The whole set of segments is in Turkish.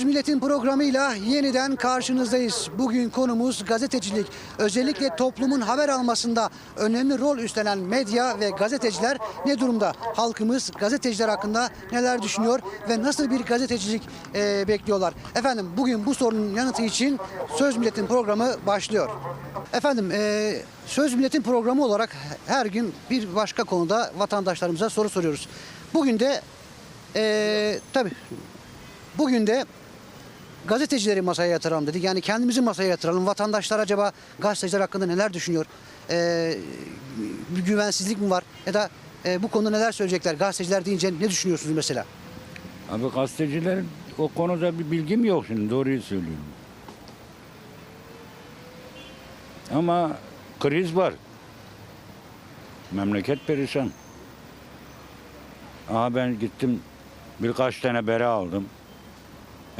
Söz Milletin programıyla yeniden karşınızdayız. Bugün konumuz gazetecilik. Özellikle toplumun haber almasında önemli rol üstlenen medya ve gazeteciler ne durumda? Halkımız gazeteciler hakkında neler düşünüyor ve nasıl bir gazetecilik e, bekliyorlar? Efendim bugün bu sorunun yanıtı için Söz Milletin programı başlıyor. Efendim e, Söz Milletin programı olarak her gün bir başka konuda vatandaşlarımıza soru soruyoruz. Bugün de e, tabii Bugün de gazetecileri masaya yatıralım dedik. Yani kendimizi masaya yatıralım. Vatandaşlar acaba gazeteciler hakkında neler düşünüyor? Ee, bir güvensizlik mi var? Ya da e, bu konuda neler söyleyecekler? Gazeteciler deyince ne düşünüyorsunuz mesela? Abi gazetecilerin o konuda bir bilgim yok şimdi doğruyu söylüyorum. Ama kriz var. Memleket perişan. Aha ben gittim birkaç tane bere aldım.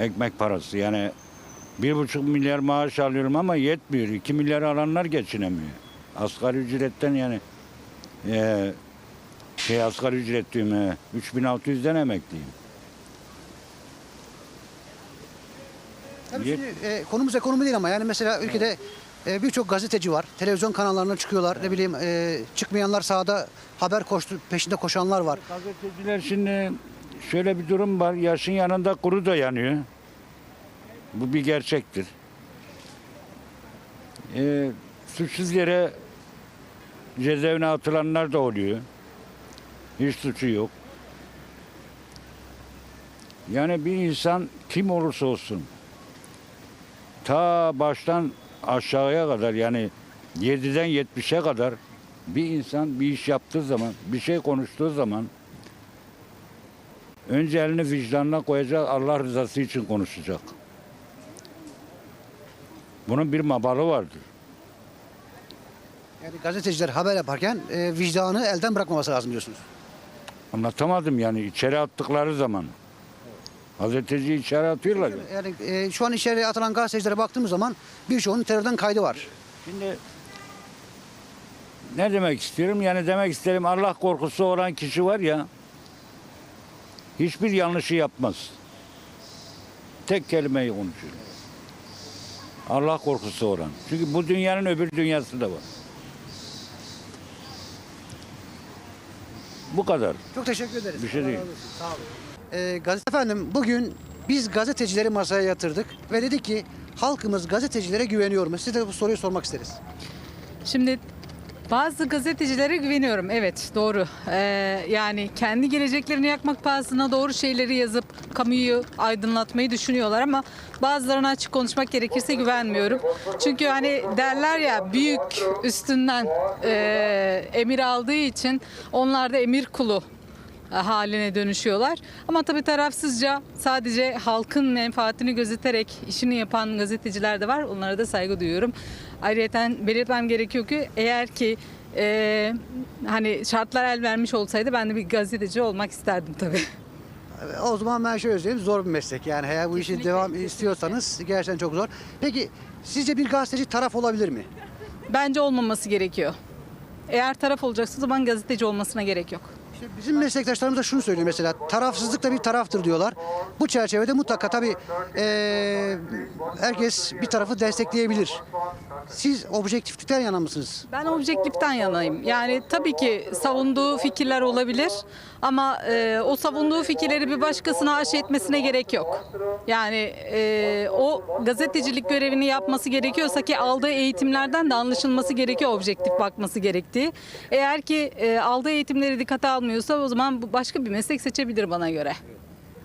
Ekmek parası yani bir buçuk milyar maaş alıyorum ama yetmiyor. İki milyar alanlar geçinemiyor. Asgari ücretten yani eee şey asgari ücret diyorum eee, 3600'den emekliyim. Tabii Ye- şimdi, e, konumuz ekonomi değil ama yani mesela ülkede e, birçok gazeteci var. Televizyon kanallarına çıkıyorlar. Ne bileyim e, çıkmayanlar sahada haber koştu, peşinde koşanlar var. Gazeteciler şimdi şöyle bir durum var. Yaşın yanında kuru da yanıyor. Bu bir gerçektir. Ee, suçsuz yere cezaevine atılanlar da oluyor. Hiç suçu yok. Yani bir insan kim olursa olsun ta baştan aşağıya kadar yani 7'den 70'e kadar bir insan bir iş yaptığı zaman, bir şey konuştuğu zaman önce elini vicdanına koyacak, Allah rızası için konuşacak. Bunun bir mabalı vardır. Yani gazeteciler haber yaparken e, vicdanı elden bırakmaması lazım diyorsunuz. Anlatamadım yani içeri attıkları zaman. Gazeteci içeri atıyorlar. ya. Yani e, şu an içeriye atılan gazetecilere baktığımız zaman birçoğunun terörden kaydı var. Şimdi ne demek istiyorum? Yani demek isterim Allah korkusu olan kişi var ya hiçbir yanlışı yapmaz. Tek kelimeyi konuşuyor. Allah korkusu olan. Çünkü bu dünyanın öbür dünyası da var. Bu kadar. Çok teşekkür ederiz. Bir şey değil. Sağ olun. Ee, gazete efendim bugün biz gazetecileri masaya yatırdık ve dedik ki halkımız gazetecilere güveniyor mu? Size de bu soruyu sormak isteriz. Şimdi bazı gazetecilere güveniyorum. Evet doğru. Ee, yani kendi geleceklerini yakmak pahasına doğru şeyleri yazıp kamuyu aydınlatmayı düşünüyorlar ama bazılarına açık konuşmak gerekirse güvenmiyorum. Çünkü hani derler ya büyük üstünden e, emir aldığı için onlar da emir kulu haline dönüşüyorlar. Ama tabii tarafsızca sadece halkın menfaatini gözeterek işini yapan gazeteciler de var. Onlara da saygı duyuyorum. Ayrıca belirtmem gerekiyor ki eğer ki e, hani şartlar el vermiş olsaydı ben de bir gazeteci olmak isterdim tabii. O zaman ben şöyle söyleyeyim zor bir meslek yani eğer bu işi Kesinlikle, devam istiyorsanız gerçekten çok zor. Peki sizce bir gazeteci taraf olabilir mi? Bence olmaması gerekiyor. Eğer taraf olacaksa o zaman gazeteci olmasına gerek yok. Bizim meslektaşlarımız da şunu söylüyor mesela tarafsızlık da bir taraftır diyorlar. Bu çerçevede mutlaka tabii eee, herkes bir tarafı destekleyebilir. Siz objektiflikten yana mısınız? Ben objektiften yanayım. Yani tabii ki savunduğu fikirler olabilir ama e, o savunduğu fikirleri bir başkasına aş etmesine gerek yok. Yani e, o gazetecilik görevini yapması gerekiyorsa ki aldığı eğitimlerden de anlaşılması gerekiyor objektif bakması gerektiği. Eğer ki e, aldığı eğitimleri dikkate almıyorsa o zaman başka bir meslek seçebilir bana göre.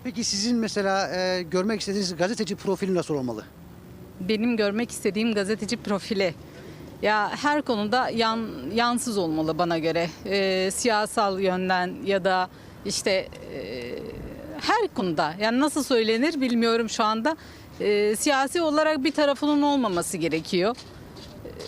Peki sizin mesela eee, görmek istediğiniz gazeteci profili nasıl olmalı? Benim görmek istediğim gazeteci profili. Ya her konuda yan, yansız olmalı bana göre. Ee, siyasal yönden ya da işte e, her konuda. Yani nasıl söylenir bilmiyorum şu anda. Ee, siyasi olarak bir tarafının olmaması gerekiyor.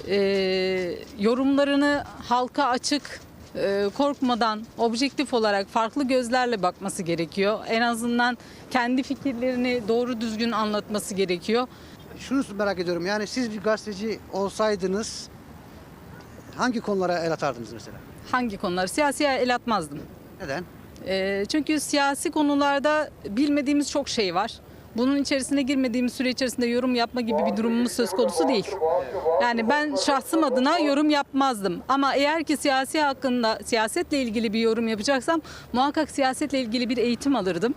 Ee, yorumlarını halka açık e, korkmadan objektif olarak farklı gözlerle bakması gerekiyor. En azından kendi fikirlerini doğru düzgün anlatması gerekiyor. Şunu merak ediyorum yani siz bir gazeteci olsaydınız hangi konulara el atardınız mesela? Hangi konuları? Siyasiye el atmazdım. Neden? Ee, çünkü siyasi konularda bilmediğimiz çok şey var. bunun içerisine girmediğimiz süre içerisinde yorum yapma gibi bir durumumuz söz konusu değil. Yani ben şahsım adına yorum yapmazdım. Ama eğer ki siyasi hakkında siyasetle ilgili bir yorum yapacaksam muhakkak siyasetle ilgili bir eğitim alırdım.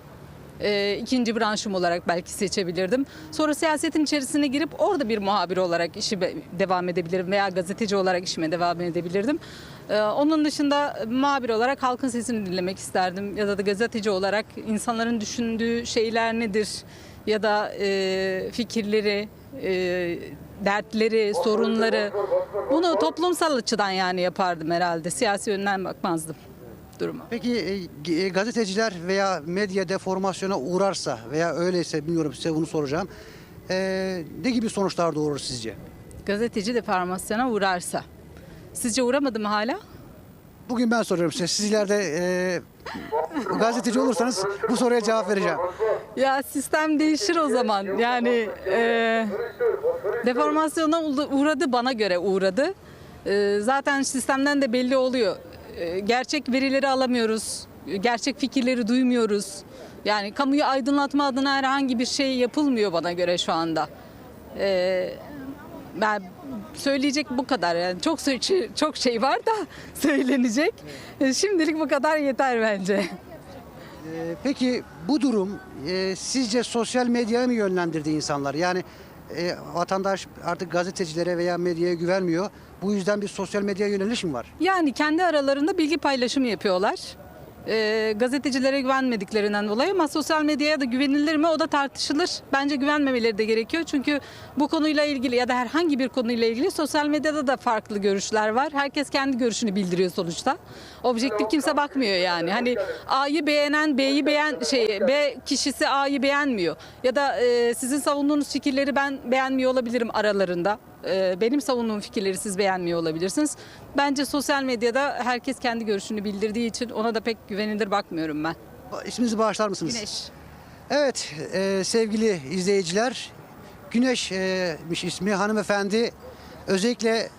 Ee, ikinci branşım olarak belki seçebilirdim. Sonra siyasetin içerisine girip orada bir muhabir olarak işime devam edebilirim veya gazeteci olarak işime devam edebilirdim. Ee, onun dışında muhabir olarak halkın sesini dinlemek isterdim ya da, da gazeteci olarak insanların düşündüğü şeyler nedir ya da e, fikirleri, e, dertleri, sorunları bunu toplumsal açıdan yani yapardım herhalde. Siyasi yönden bakmazdım duruma. Peki e, e, gazeteciler veya medya deformasyona uğrarsa veya öyleyse bilmiyorum size bunu soracağım. E, ne gibi sonuçlar doğurur sizce? gazeteci deformasyona uğrarsa. Sizce uğramadı mı hala? Bugün ben soruyorum size. Siz ileride e, gazeteci olursanız bu soruya cevap vereceğim. Ya sistem değişir o zaman. Yani e, deformasyona uğra- uğradı bana göre uğradı. E, zaten sistemden de belli oluyor. E, gerçek verileri alamıyoruz. Gerçek fikirleri duymuyoruz. Yani kamuyu aydınlatma adına herhangi bir şey yapılmıyor bana göre şu anda. E, ben söyleyecek bu kadar yani çok şey, çok şey var da söylenecek. E, Şimdilik bu kadar yeter bence. E, peki bu durum e, sizce sosyal medyaya mı yönlendirdi insanlar? Yani e, vatandaş artık gazetecilere veya medyaya güvenmiyor. Bu yüzden bir sosyal medyaya yöneliş mi var? Yani kendi aralarında bilgi paylaşımı yapıyorlar. Ee, gazetecilere güvenmediklerinden dolayı ama sosyal medyaya da güvenilir mi o da tartışılır. Bence güvenmemeleri de gerekiyor. Çünkü bu konuyla ilgili ya da herhangi bir konuyla ilgili sosyal medyada da farklı görüşler var. Herkes kendi görüşünü bildiriyor sonuçta. Objektif kimse bakmıyor yani. Hani A'yı beğenen B'yi beğen şey B kişisi A'yı beğenmiyor. Ya da e, sizin savunduğunuz fikirleri ben beğenmiyor olabilirim aralarında. E, benim savunduğum fikirleri siz beğenmiyor olabilirsiniz. Bence sosyal medyada herkes kendi görüşünü bildirdiği için ona da pek güvenilir bakmıyorum ben. İsminizi bağışlar mısınız? Güneş. Evet e, sevgili izleyiciler Güneş'miş ismi hanımefendi özellikle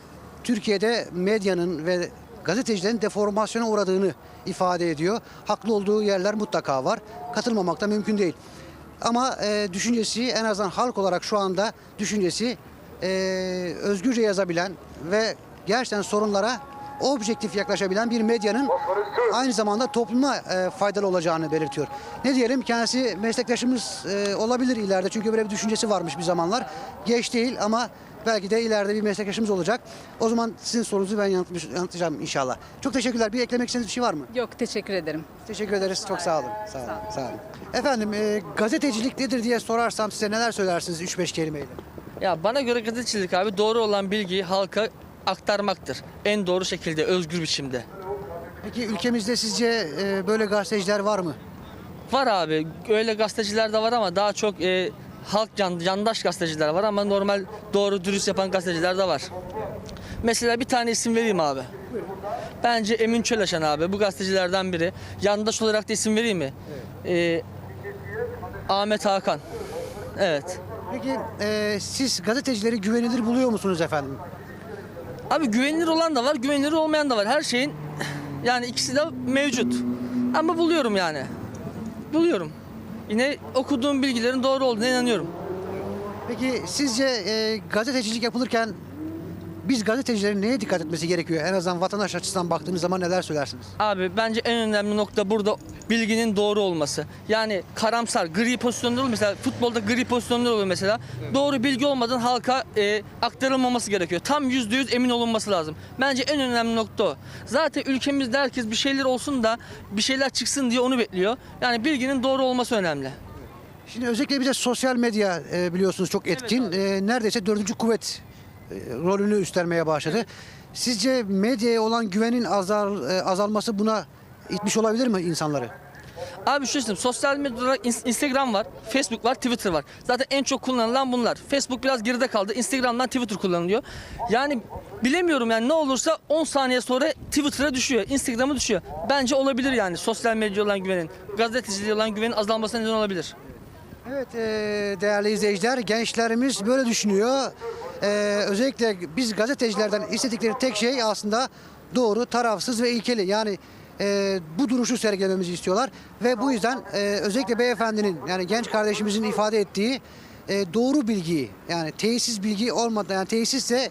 Türkiye'de medyanın ve gazetecilerin deformasyona uğradığını ifade ediyor. Haklı olduğu yerler mutlaka var. Katılmamak da mümkün değil. Ama e, düşüncesi en azından halk olarak şu anda düşüncesi e, özgürce yazabilen ve gerçekten sorunlara objektif yaklaşabilen bir medyanın aynı zamanda topluma e, faydalı olacağını belirtiyor. Ne diyelim kendisi meslektaşımız e, olabilir ileride çünkü böyle bir düşüncesi varmış bir zamanlar. Geç değil ama belki de ileride bir meslektaşımız olacak. O zaman sizin sorunuzu ben yanıtmış, yanıtlayacağım inşallah. Çok teşekkürler. Bir eklemek istediğiniz bir şey var mı? Yok teşekkür ederim. Teşekkür ederiz. Çok sağ olun. Sağ olun. Sağ olun. Efendim e, gazetecilik nedir diye sorarsam size neler söylersiniz 3-5 kelimeyle? Ya bana göre gazetecilik abi doğru olan bilgiyi halka aktarmaktır. En doğru şekilde, özgür biçimde. Peki ülkemizde sizce e, böyle gazeteciler var mı? Var abi, öyle gazeteciler de var ama daha çok e, halk can, yandaş gazeteciler var ama normal doğru dürüst yapan gazeteciler de var. Mesela bir tane isim vereyim abi. Bence Emin Çöleşen abi bu gazetecilerden biri. Yandaş olarak da isim vereyim mi? E, Ahmet Hakan. Evet. Peki e, siz gazetecileri güvenilir buluyor musunuz efendim? Abi güvenilir olan da var, güvenilir olmayan da var. Her şeyin yani ikisi de mevcut. Ama buluyorum yani. Buluyorum. Yine okuduğum bilgilerin doğru olduğuna inanıyorum. Peki sizce e, gazetecilik yapılırken biz gazetecilerin neye dikkat etmesi gerekiyor? En azından vatandaş açısından baktığınız zaman neler söylersiniz? Abi bence en önemli nokta burada bilginin doğru olması. Yani karamsar, gri pozisyonda olur mesela futbolda gri pozisyonda olur mesela. Doğru bilgi olmadan halka e, aktarılmaması gerekiyor. Tam yüzde yüz emin olunması lazım. Bence en önemli nokta o. Zaten ülkemizde herkes bir şeyler olsun da bir şeyler çıksın diye onu bekliyor. Yani bilginin doğru olması önemli. Şimdi özellikle bir de sosyal medya e, biliyorsunuz çok etkin. E, neredeyse dördüncü kuvvet rolünü üstlenmeye başladı. Sizce medyaya olan güvenin azal, e, azalması buna itmiş olabilir mi insanları? Abi şu söyleyeyim, sosyal medyada ins- Instagram var, Facebook var, Twitter var. Zaten en çok kullanılan bunlar. Facebook biraz geride kaldı. Instagram'dan Twitter kullanılıyor. Yani bilemiyorum yani ne olursa 10 saniye sonra Twitter'a düşüyor, Instagram'a düşüyor. Bence olabilir yani sosyal medya olan güvenin, gazeteciliğe olan güvenin azalmasına neden olabilir. Evet e, değerli izleyiciler gençlerimiz böyle düşünüyor. E, özellikle biz gazetecilerden istedikleri tek şey aslında doğru, tarafsız ve ilkeli. Yani e, bu duruşu sergilememizi istiyorlar. Ve bu yüzden e, özellikle beyefendinin yani genç kardeşimizin ifade ettiği e, doğru bilgiyi yani tesis bilgi olmadan yani tesisse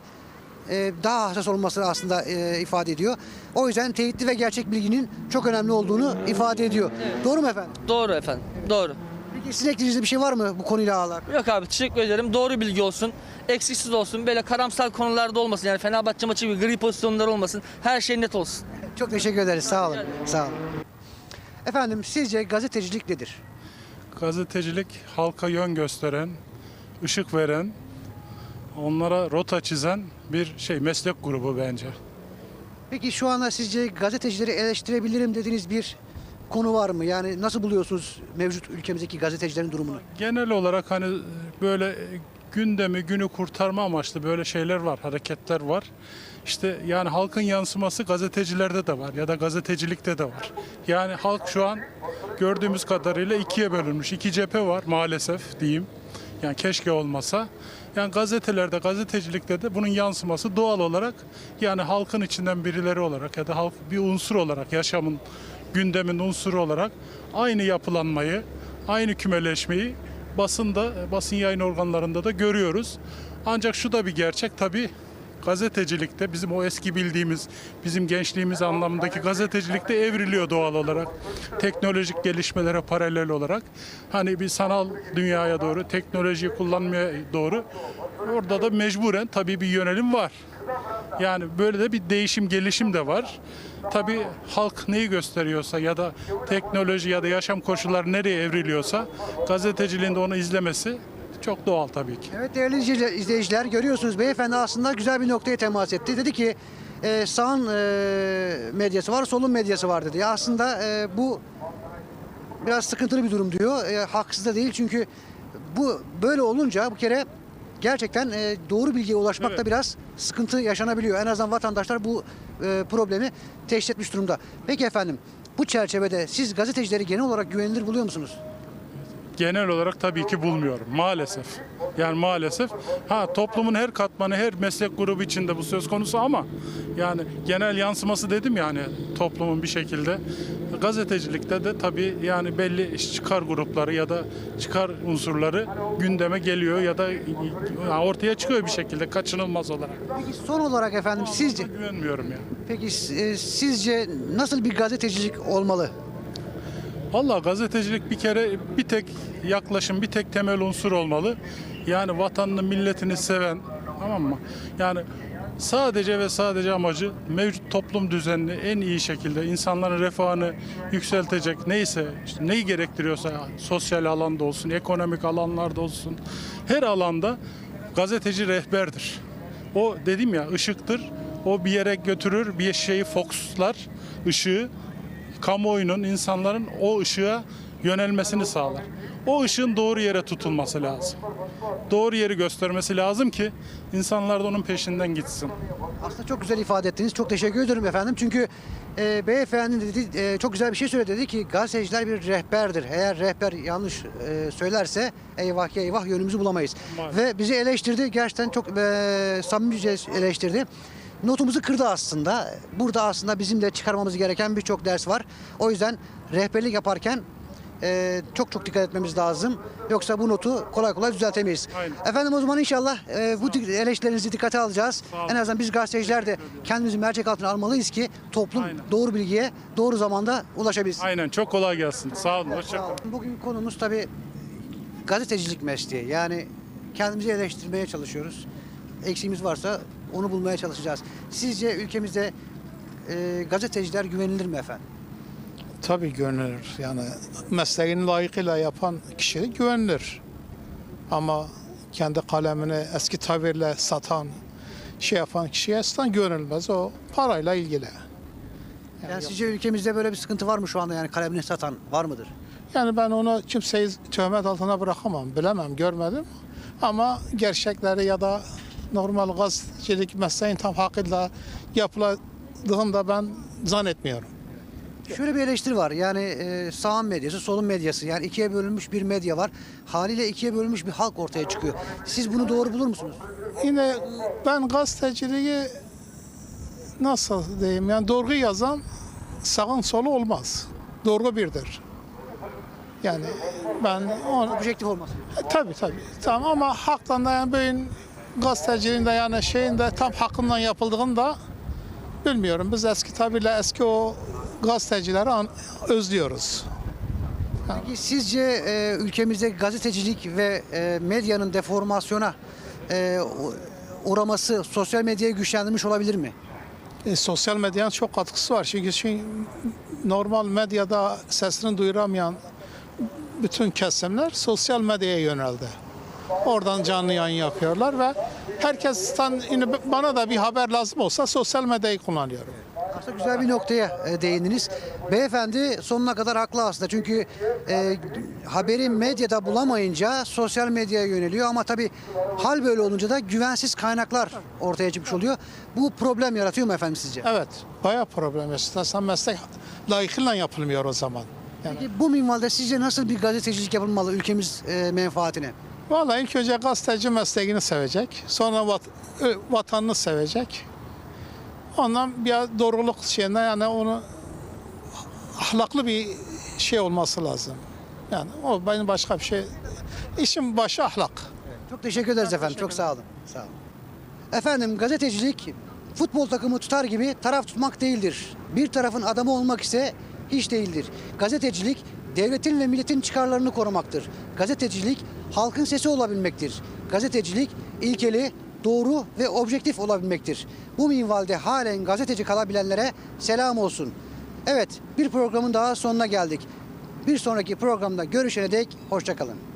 e, daha hassas olmasını aslında e, ifade ediyor. O yüzden teyitli ve gerçek bilginin çok önemli olduğunu ifade ediyor. Doğru mu efendim? Doğru efendim. Doğru. Peki sizin ekleyeceğiniz bir şey var mı bu konuyla alakalı? Yok abi teşekkür ederim. Doğru bilgi olsun. Eksiksiz olsun. Böyle karamsar konularda olmasın. Yani Fenerbahçe maçı gibi gri pozisyonlar olmasın. Her şey net olsun. Çok teşekkür ederiz. Sağ olun. Sağ olun. Efendim sizce gazetecilik nedir? Gazetecilik halka yön gösteren, ışık veren, onlara rota çizen bir şey meslek grubu bence. Peki şu anda sizce gazetecileri eleştirebilirim dediğiniz bir konu var mı? Yani nasıl buluyorsunuz mevcut ülkemizdeki gazetecilerin durumunu? Genel olarak hani böyle gündemi, günü kurtarma amaçlı böyle şeyler var, hareketler var. İşte yani halkın yansıması gazetecilerde de var ya da gazetecilikte de var. Yani halk şu an gördüğümüz kadarıyla ikiye bölünmüş. iki cephe var maalesef diyeyim. Yani keşke olmasa. Yani gazetelerde, gazetecilikte de bunun yansıması doğal olarak yani halkın içinden birileri olarak ya da halk bir unsur olarak yaşamın gündemin unsuru olarak aynı yapılanmayı, aynı kümeleşmeyi basında, basın yayın organlarında da görüyoruz. Ancak şu da bir gerçek tabii gazetecilikte bizim o eski bildiğimiz bizim gençliğimiz anlamındaki gazetecilikte evriliyor doğal olarak. Teknolojik gelişmelere paralel olarak hani bir sanal dünyaya doğru teknolojiyi kullanmaya doğru orada da mecburen tabii bir yönelim var. Yani böyle de bir değişim gelişim de var. Tabii halk neyi gösteriyorsa ya da teknoloji ya da yaşam koşulları nereye evriliyorsa gazeteciliğin de onu izlemesi çok doğal tabii ki. Evet değerli izleyiciler görüyorsunuz beyefendi aslında güzel bir noktaya temas etti. Dedi ki e, sağın e, medyası var, solun medyası var dedi. Aslında e, bu biraz sıkıntılı bir durum diyor. E, haksız da değil çünkü bu böyle olunca bu kere gerçekten e, doğru bilgiye ulaşmakta Evet. biraz sıkıntı yaşanabiliyor. En azından vatandaşlar bu e, problemi teşhis etmiş durumda. Peki efendim bu çerçevede siz gazetecileri genel olarak güvenilir buluyor musunuz? genel olarak tabii ki bulmuyorum maalesef. Yani maalesef ha toplumun her katmanı her meslek grubu içinde bu söz konusu ama yani genel yansıması dedim yani toplumun bir şekilde gazetecilikte de tabii yani belli çıkar grupları ya da çıkar unsurları gündeme geliyor ya da ortaya çıkıyor bir şekilde kaçınılmaz olarak. Peki son olarak efendim sizce Güvenmiyorum yani. Peki e, sizce nasıl bir gazetecilik olmalı? Valla gazetecilik bir kere bir tek yaklaşım, bir tek temel unsur olmalı. Yani vatanını, milletini seven, tamam mı? Yani sadece ve sadece amacı mevcut toplum düzenini en iyi şekilde insanların refahını yükseltecek neyse, neyi gerektiriyorsa sosyal alanda olsun, ekonomik alanlarda olsun, her alanda gazeteci rehberdir. O dedim ya ışıktır. O bir yere götürür, bir şeyi fokuslar, ışığı kamuoyunun, insanların o ışığa yönelmesini sağlar. O ışığın doğru yere tutulması lazım. Doğru yeri göstermesi lazım ki insanlar da onun peşinden gitsin. Aslında çok güzel ifade ettiniz. Çok teşekkür ederim efendim. Çünkü e, beyefendi dedi, e, çok güzel bir şey söyledi. Dedi ki gazeteciler bir rehberdir. Eğer rehber yanlış e, söylerse eyvah eyvah yönümüzü bulamayız. Maalesef. Ve bizi eleştirdi. Gerçekten çok e, samimice eleştirdi. Notumuzu kırdı aslında. Burada aslında bizim de çıkarmamız gereken birçok ders var. O yüzden rehberlik yaparken e, çok çok dikkat etmemiz lazım. Yoksa bu notu kolay kolay düzeltemeyiz. Aynen. Efendim o zaman inşallah e, bu eleştirilerinizi dikkate alacağız. En azından biz gazeteciler de kendimizi mercek altına almalıyız ki toplum Aynen. doğru bilgiye doğru zamanda ulaşabilsin. Aynen çok kolay gelsin. Sağ olun. Hoşça Sağ olun. Bugün konumuz tabii gazetecilik mesleği. Yani kendimizi eleştirmeye çalışıyoruz. Eksiğimiz varsa onu bulmaya çalışacağız. Sizce ülkemizde e, gazeteciler güvenilir mi efendim? Tabii güvenilir. Yani mesleğini layıkıyla yapan kişi güvenilir. Ama kendi kalemini eski tabirle satan, şey yapan kişiye aslan güvenilmez. O parayla ilgili. Yani sizce ülkemizde böyle bir sıkıntı var mı şu anda yani kalemini satan var mıdır? Yani ben onu kimseyi töhmet altına bırakamam. Bilemem, görmedim. Ama gerçekleri ya da normal gazetecilik mesleğin tam hakkıyla yapıldığını da ben zannetmiyorum. Şöyle bir eleştiri var. Yani e, sağın medyası, solun medyası. Yani ikiye bölünmüş bir medya var. Haliyle ikiye bölünmüş bir halk ortaya çıkıyor. Siz bunu doğru bulur musunuz? Yine ben gazeteciliği nasıl diyeyim yani doğru yazan sağın solu olmaz. Doğru birdir. Yani ben onu, Objektif olması. E, tabii tabii. Tamam ama haktan da yani böyle gazeteciliğin de yani şeyin de tam hakkından yapıldığını da bilmiyorum. Biz eski tabirle eski o gazetecileri an, özlüyoruz. Peki sizce e, ülkemizde gazetecilik ve e, medyanın deformasyona e, uğraması sosyal medyayı güçlendirmiş olabilir mi? E, sosyal medyanın çok katkısı var. Çünkü şimdi normal medyada sesini duyuramayan bütün kesimler sosyal medyaya yöneldi. Oradan canlı yayın yapıyorlar ve herkesten bana da bir haber lazım olsa sosyal medyayı kullanıyorum. Aslında güzel bir noktaya e, değindiniz. Beyefendi sonuna kadar haklı aslında. Çünkü e, haberi medyada bulamayınca sosyal medyaya yöneliyor. Ama tabii hal böyle olunca da güvensiz kaynaklar ortaya çıkmış oluyor. Bu problem yaratıyor mu efendim sizce? Evet, bayağı problem yaşıyorsun. Meslek layıkıyla yapılmıyor o zaman. Yani, Peki bu minvalde sizce nasıl bir gazetecilik yapılmalı ülkemiz e, menfaatine? vallahi ilk önce gazeteci mesleğini sevecek. Sonra vat- vatanını sevecek. Ondan bir doğruluk şeyine yani onu ahlaklı bir şey olması lazım. Yani o benim başka bir şey. İşin başı ahlak. Çok teşekkür ederiz efendim. Çok sağ olun. Sağ olun. Efendim gazetecilik futbol takımı tutar gibi taraf tutmak değildir. Bir tarafın adamı olmak ise hiç değildir. Gazetecilik devletin ve milletin çıkarlarını korumaktır. Gazetecilik halkın sesi olabilmektir. Gazetecilik ilkeli, doğru ve objektif olabilmektir. Bu minvalde halen gazeteci kalabilenlere selam olsun. Evet, bir programın daha sonuna geldik. Bir sonraki programda görüşene dek hoşçakalın.